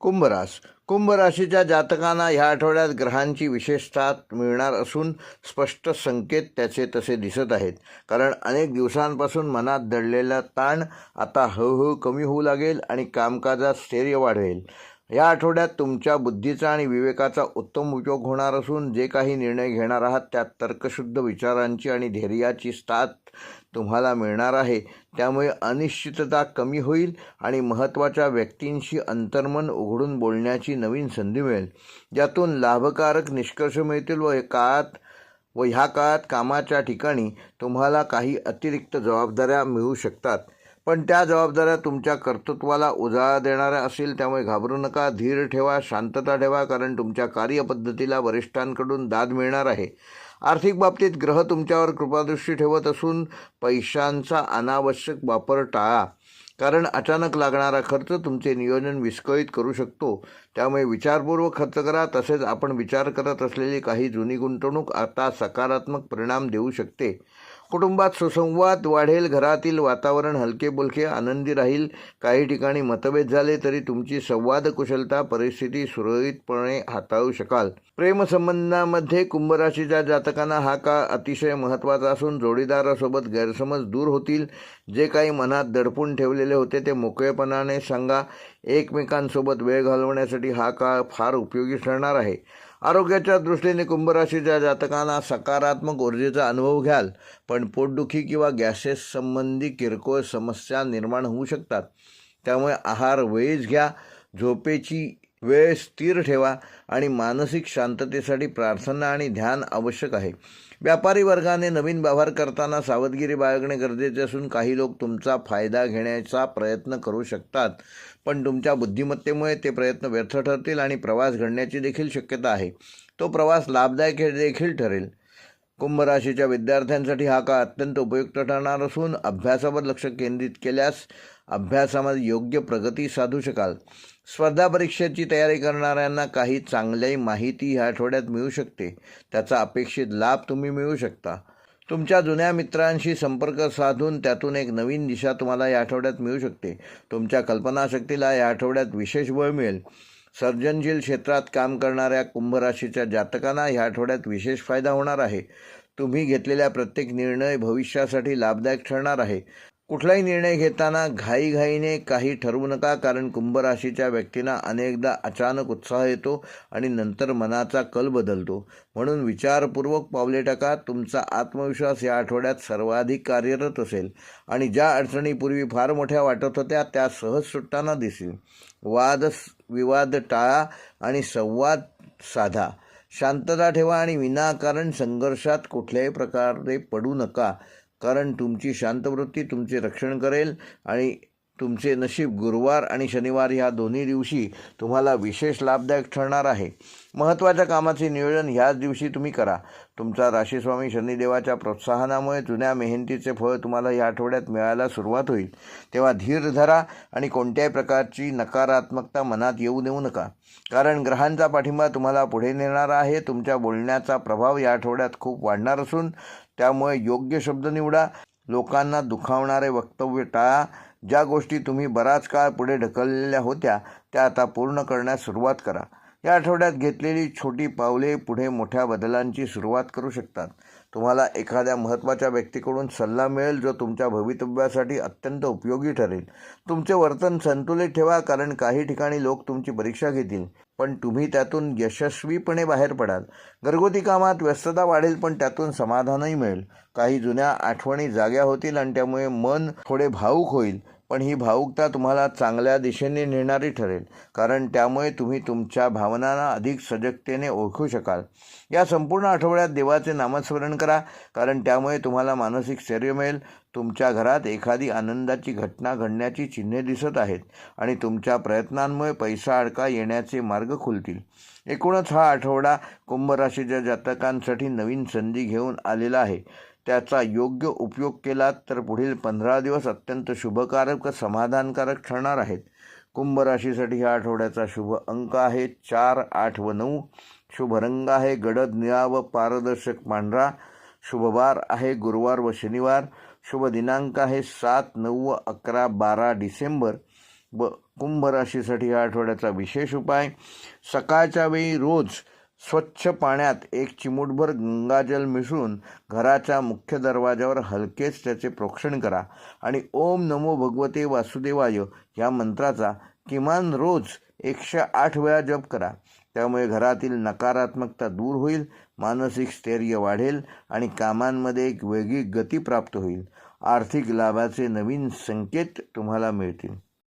कुंभरास. कुंभराशीच्या जातकांना ह्या आठवड्यात ग्रहांची विशेषता मिळणार असून स्पष्ट संकेत त्याचे तसे दिसत आहेत. कारण अनेक दिवसांपासून मनात दडलेला ताण आता हळूहळू कमी होऊ लागेल आणि कामकाजात स्थैर्य वाढेल या आठवड्यात तुमच्या बुद्धीचा आणि विवेकाचा उत्तम उपयोग होणार असून जे काही निर्णय घेणार आहात त्यात तर्कशुद्ध विचारांची आणि धैर्याची साथ तुम्हाला मिळणार आहे. त्यामुळे अनिश्चितता कमी होईल आणि महत्त्वाच्या व्यक्तींशी अंतर्मन उघडून बोलण्याची नवीन संधी मिळेल. ज्यातून लाभकारक निष्कर्ष मिळतील व काळात व ह्या काळात कामाच्या ठिकाणी तुम्हाला काही अतिरिक्त जबाबदाऱ्या मिळू शकतात. पण त्या जबाबदाऱ्या तुमच्या कर्तृत्वाला उजाळा देणाऱ्या असतील त्यामुळे घाबरू नका. धीर ठेवा शांतता ठेवा कारण तुमच्या कार्यपद्धतीला वरिष्ठांकडून दाद मिळणार आहे. आर्थिक बाबतीत ग्रह तुमच्यावर कृपादृष्टी ठेवत असून पैशांचा अनावश्यक वापर टाळा. कारण अचानक लागणारा खर्च तुमचे नियोजन विस्कळीत करू शकतो. त्यामुळे विचारपूर्वक खर्च करा. तसेच आपण विचार करत असलेली काही जुनी गुंतवणूक आता सकारात्मक परिणाम देऊ शकते. कुटुंबात सुसंवाद वाढेल घरातील वातावरण हलके बुलके आनंदी राहील. काही ठिकाणी मतभेद झाले तरी तुमची संवाद कुशलता परिस्थिती सुरळीतपणे हाताळू शकाल. प्रेमसंबंधामध्ये कुंभराशीच्या जातकांना हा काळ अतिशय महत्त्वाचा असून जोडीदारासोबत गैरसमज दूर होतील. जे काही मनात दडपून ठेवलेले होते ते मोकळेपणाने सांगा. एकमेकांसोबत वेळ घालवण्यासाठी हा काळ फार उपयोगी ठरणार आहे. आरोग्याच्या दृष्टीने कुंभराशीच्या जातकांना सकारात्मक ऊर्जेचा अनुभव घ्याल. पण पोटदुखी किंवा गॅसेस संबंधी किरकोळ समस्या निर्माण होऊ शकतात. त्यामुळे आहार वेळीच घ्या. झोपेची वेळ स्थिर ठेवा आणि मानसिक शांततेसाठी प्रार्थना आणि ध्यान आवश्यक आहे. व्यापारी वर्गाने नवीन व्यवहार करताना सावधगिरी बाळगणे गरजेचे असून काही लोक तुमचा फायदा घेण्याचा प्रयत्न करू शकतात पण तुमच्या बुद्धिमत्तेमुळे ते प्रयत्न व्यर्थ ठरतील आणि प्रवास घडण्याची देखील शक्यता आहे. तो प्रवास लाभदायक हे देखील ठरेल. कुंभ राशीच्या विद्यार्थ्यांसाठी हा काळ अत्यंत उपयुक्त ठरणार असून अभ्यासावर लक्ष केंद्रित केल्यास अभ्यासामध्ये योग्य प्रगती साधू शकाल. स्पर्धा परीक्षेची तयारी करणाऱ्यांना काही चांगल्याही माहिती ह्या आठवड्यात मिळू शकते. त्याचा अपेक्षित लाभ तुम्ही मिळू शकता. तुमच्या जुन्या मित्रांशी संपर्क साधून त्यातून एक नवीन दिशा तुम्हाला या आठवड्यात मिळू शकते. तुमच्या कल्पनाशक्तीला या आठवड्यात विशेष बळ मिळेल. सर्जनशील क्षेत्रात काम करणाऱ्या कुंभराशीच्या जातकांना ह्या आठवड्यात विशेष फायदा होणार आहे. तुम्ही घेतलेल्या प्रत्येक निर्णय भविष्यासाठी लाभदायक ठरणार आहे. कुठलाही निर्णय घेताना घाईघाईने काही ठरवू नका कारण कुंभराशीच्या व्यक्तींना अनेकदा अचानक उत्साह येतो आणि नंतर मनाचा कल बदलतो. म्हणून विचारपूर्वक पावले टाका तुमचा आत्मविश्वास या आठवड्यात सर्वाधिक कार्यरत असेल आणि ज्या अडचणीपूर्वी फार मोठ्या वाटत होत्या त्या सहज सुटताना दिसतील. वाद विवाद टाळा आणि संवाद साधा. शांतता ठेवा आणि विनाकारण संघर्षात कुठल्याही प्रकारे पडू नका. कारण तुमची शांतवृत्ती तुमचे रक्षण करेल आणि तुमचे नशीब गुरुवार आणि शनिवार ह्या दोन्ही दिवशी तुम्हाला विशेष लाभदायक ठरणार आहे. महत्त्वाच्या कामाचे नियोजन ह्याच दिवशी तुम्ही करा. तुमचा राशीस्वामी शनिदेवाच्या प्रोत्साहनामुळे जुन्या मेहनतीचे फळ तुम्हाला या आठवड्यात मिळायला सुरुवात होईल. तेव्हा धीर धरा आणि कोणत्याही प्रकारची नकारात्मकता मनात येऊ देऊ नका. कारण ग्रहांचा पाठिंबा तुम्हाला पुढे नेणारा आहे. तुमच्या बोलण्याचा प्रभाव या आठवड्यात खूप वाढणार असून त्यामुळे योग्य शब्द निवडा. लोकांना दुखावणारे वक्तव्य टाळा. ज्या गोष्टी तुम्ही बराच काळ पुढे ढकललेल्या होत्या त्या आता पूर्ण करण्यास सुरुवात करा. या आठवड्यात घेतलेली छोटी पावले पुढे मोठ्या बदलांची सुरुवात करू शकतात. तुम्हाला एखाद्या महत्त्वाच्या व्यक्तीकडून सल्ला मिळेल जो तुमच्या भवितव्यासाठी अत्यंत उपयोगी ठरेल. तुमचे वर्तन संतुलित ठेवा कारण काही ठिकाणी लोक तुमची परीक्षा घेतील पण तुम्ही त्यातून यशस्वीपणे बाहेर पडाल. घरगुती कामात व्यस्तता वाढेल पण त्यातून समाधानही मिळेल. काही जुन्या आठवणी जाग्या होतील आणि त्यामुळे मन थोडे भावूक होईल. पण ही भावुकता तुम्हाला चांगल्या दिशेने नेणारी ठरेल. कारण त्यामुळे तुम्ही तुमच्या भावनांना अधिक सजगतेने ओळखू शकाल. या संपूर्ण आठवड्यात देवाचे नामस्मरण करा. कारण त्यामुळे तुम्हाला मानसिक स्थैर्य मिळेल. तुमच्या घरात एखादी आनंदाची घटना घडण्याची चिन्हे दिसत आहेत आणि तुमच्या प्रयत्नांमुळे पैसा अडका येण्याचे मार्ग खुलतील. एकूणच हा आठवडा कुंभराशीच्या जातकांसाठी नवीन संधी घेऊन आलेला आहे. त्याचा योग्य उपयोग केला तर पुढील पंधरा दिवस अत्यंत शुभकारक व समाधानकारक ठरणार आहेत. कुंभ राशीसाठी ह्या आठवड्याचा शुभ अंक आहे. चार आठ व नऊ. शुभ रंग आहे. गडद निळा व पारदर्शक पांढरा. शुभवार आहे. गुरुवार व शनिवार. शुभ दिनांक आहे. सात नऊ व अकरा बारा डिसेंबर. व कुंभ राशीसाठी या आठवड्याचा विशेष उपाय. सकाळच्या वेळी रोज स्वच्छ पाण्यात एक चिमूटभर गंगाजल मिसळून घराच्या मुख्य दरवाजावर हलकेच त्याचे प्रोक्षण करा आणि ओम नमो भगवते वासुदेवाय या मंत्राचा किमान रोज एकशे आठ वेळा जप करा. त्यामुळे घरातील नकारात्मकता दूर होईल मानसिक स्थैर्य वाढेल आणि कामांमध्ये एक वेगळी गती प्राप्त होईल. आर्थिक लाभाचे नवीन संकेत तुम्हाला मिळतील.